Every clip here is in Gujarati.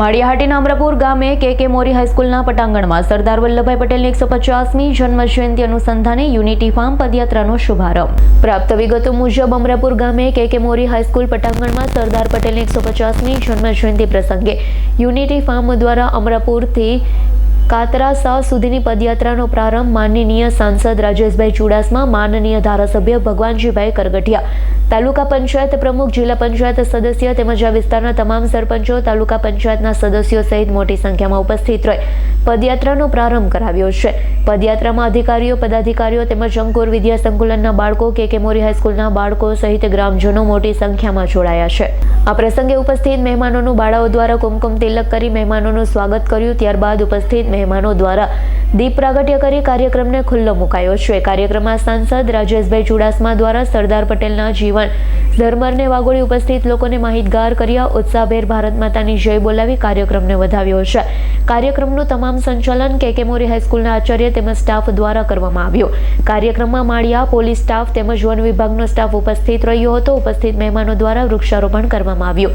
માળિયાહાટીના અમરાપુર ગામે કે કે મોરી હાઈસ્કૂલના પટાંગણમાં સરદાર વલ્લભભાઈ પટેલની એકસો પચાસમી જન્મજયંતિ અનુસંધાને યુનિટી ફાર્મ પદયાત્રાનો શુભારંભ. પ્રાપ્ત વિગતો મુજબ અમરાપુર ગામે કે કે મોરી હાઈસ્કૂલ પટાંગણમાં સરદાર પટેલની એકસો પચાસમી જન્મજયંતિ પ્રસંગે યુનિટી ફાર્મ દ્વારા અમરાપુરથી કાતરાસા સુધીની પદયાત્રાનો પ્રારંભ માનનીય સાંસદ રાજેશભાઈ ચુડાસમા, માનનીય ધારાસભ્ય ભગવાનજીભાઈ કરગઠિયા. તાલુકા પંચાયત પ્રમુખ, જિલ્લા પંચાયત સદસ્ય તેમજ આ વિસ્તારના તમામ સરપંચો તાલુકા પંચાયતના સદસ્યો સહિત મોટી સંખ્યામાં ઉપસ્થિત રહી પદયાત્રાનો પ્રારંભ કરાવ્યો છે. પદયાત્રામાં અધિકારીઓ, પદાધિકારીઓ તેમજ અંકુર વિદ્યા સંકુલનના બાળકો કે કે મોરી હાઈસ્કૂલના બાળકો સહિત ગ્રામજનો મોટી સંખ્યામાં જોડાયા છે. આ પ્રસંગે ઉપસ્થિત મહેમાનોનું બાળાઓ દ્વારા કુમકુમ તિલક કરી મહેમાનોનું સ્વાગત કર્યું. ત્યારબાદ ઉપસ્થિત મહેમાનો દ્વારા દીપ પ્રાગટ્ય કરી કાર્યક્રમને ખુલ્લો મુકાયો છે. કાર્યક્રમમાં સાંસદ રાજેશભાઈ ચુડાસમા દ્વારા સરદાર પટેલના જીવન ધર્મરને વાગોળી ઉપસ્થિત લોકોને માહિતગાર કર્યા. ઉત્સાહભેર ભારત માતાની જય બોલાવી કાર્યક્રમને વધાવ્યો છે. કાર્યક્રમનું તમામ સંચાલન કે કે મોરી હાઈસ્કૂલના આચાર્ય તેમજ સ્ટાફ દ્વારા કરવામાં આવ્યું. કાર્યક્રમમાં માળિયા, પોલીસ સ્ટાફ તેમજ વન વિભાગનો સ્ટાફ ઉપસ્થિત રહ્યો હતો. ઉપસ્થિત મહેમાનો દ્વારા વૃક્ષારોપણ કરવામાં આવ્યું.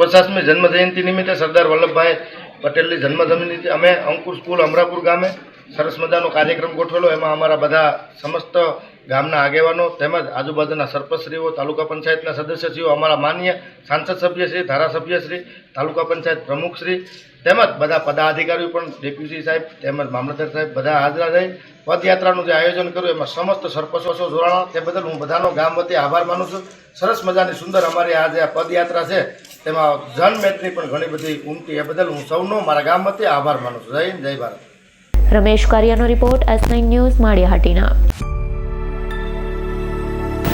પચાસમી જન્મ જયંતિ નિમિત્તે સરદાર વલ્લભભાઈ પટેલની જન્મ જયંતિ અમે અંકુર સ્કૂલ અમરાપુર ગામે સરસ મજાનો કાર્યક્રમ ગોઠવેલો. એમાં અમારા બધા સમસ્ત ગામના આગેવાનો તેમજ આજુબાજુના સરપંચશ્રીઓ, તાલુકા પંચાયતના સદસ્યશ્રીઓ, અમારા માન્ય સાંસદ સભ્યશ્રી, ધારાસભ્યશ્રી, તાલુકા પંચાયત પ્રમુખશ્રી તેમજ બધા પદાધિકારીઓ પણ ડેપ્યુટી સાહેબ તેમજ મામલતદાર સાહેબ બધા હાજરા રહી પદયાત્રાનું જે આયોજન કર્યું, એમાં સમસ્ત સરપંચો જોડાણો તે બદલ હું બધાનો ગામ વતી આભાર માનું છું. સરસ મજાની સુંદર અમારી આ જે પદયાત્રા છે, તેમાં જનમેદની પણ ઘણી બધી ઉમટી, એ બદલ હું સૌનો મારા ગામ વતી આભાર માનું છું. જય જય Bharat. Ramesh કારિયાનો report S nine news Maliyahatina